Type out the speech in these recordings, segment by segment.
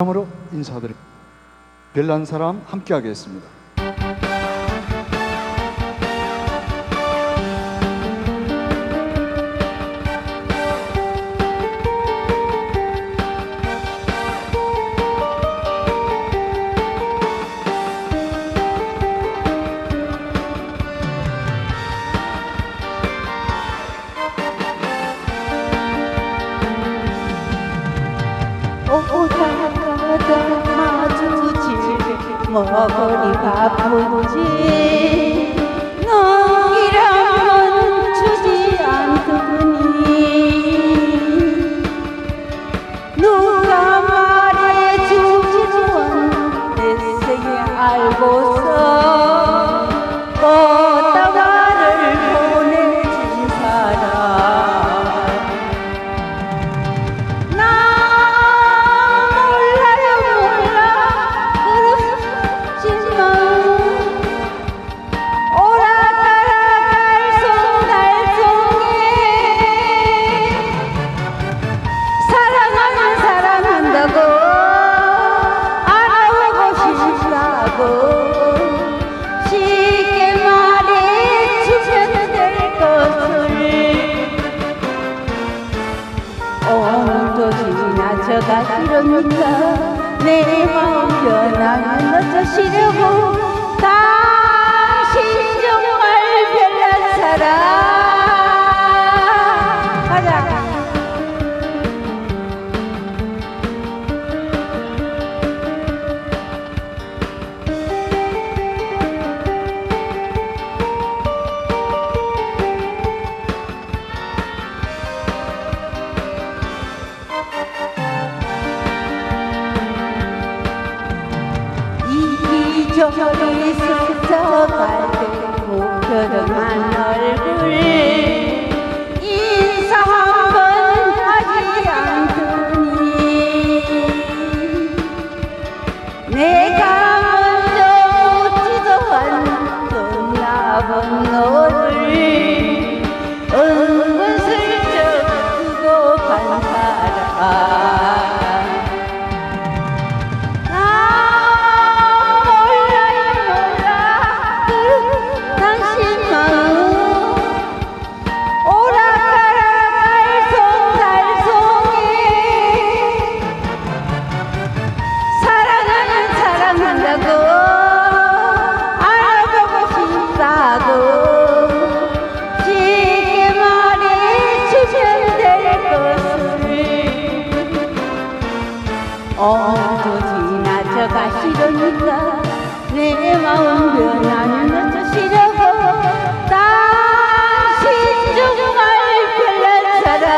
참으로 인사드립니다. 별난 사람 함께 하겠습니다. 먹으니 바쁘지. 싫어가 싫으니까 내 마음 변하는 어쩌시려고 要用一生去交 보니까 내 마음 변하는 어쩔 시려고 당신 정말 별난 사람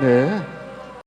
네.